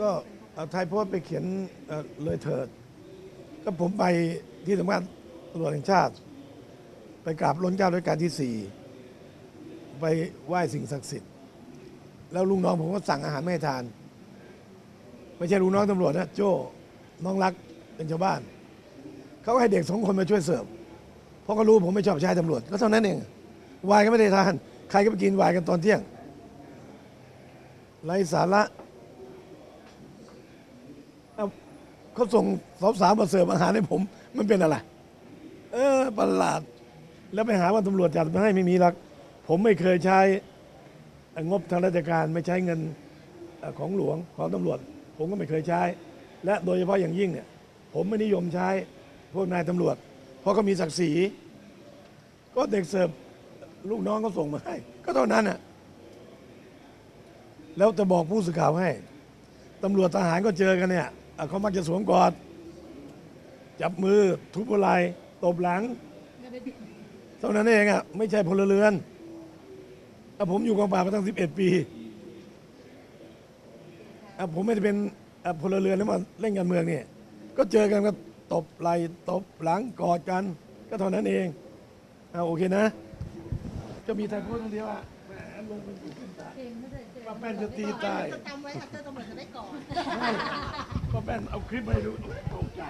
ก็เอาไทยโพสต์ไปเขียนเลยเถิด ก็ผมไปที่สำนักงานตำรวจแห่งชาติ ไปกราบล้นเก้าด้วยการที่สี่ไปไหว้สิ่งศักดิ์สิทธิ์ แล้วลุงน้องผมก็สั่งอาหารไม่ให้ทาน ไม่ใช่ลุงน้องตำรวจนะโจ้น้องรักเป็นชาวบ้าน เขาให้เด็กสองคนมาช่วยเสิร์ฟเพราะเขารู้ผมไม่ชอบใช้ตำรวจก็เท่านั้นเองวายก็ไม่ได้ทาน ใครก็ไปกินวายกันตอนเที่ยงไร้สาระ เขาส่งสาวๆมาเสิร์ฟอาหารให้ผม มันเป็นอะไร เออประหลาด แล้วไปหาว่าตำรวจจัดมาให้ไม่มีหรอกผมไม่เคยใช้งบทางราชการไม่ใช้เงินของหลวงของตำรวจ ผมก็ไม่เคยใช้ และโดยเฉพาะอย่างยิ่งเนี่ย ผมไม่นิยมใช้พวกนายตำรวจ เพราะเขามีศักดิ์ศรีก็เด็กเสิร์ฟลูกน้องก็ส่งมาให้ ก็เท่านั้นน่ะแล้วจะบอกผู้สื่อข่าวให้ตำรวจทหารก็เจอกันเนี่ย เขามักจะสวมกอด จับมือทุบไหล่ตบหลังเท่านั้นเองอะไม่ใช่พลเรือนอะผมอยู่กองปราบมาตั้ง 11 ปีอะผมไม่ได้เป็นอะพลเรือนแล้วมาเล่นการเมืองเนี่ย ก็เจอกันก็ตบไหล่ตบหลังกอดกัน ก็เท่านั้นเองอะโอเคนะ จะมีไทยพูดคนเดียวอะแหมลงไปอยู่ขึ้นตาป้าแป้นจะตีตายจะจำไว้ค่ะเจอตำรวจจะได้ก่อนใช่ ป้าแป้นเอาคลิปมาให้ดูตกใจ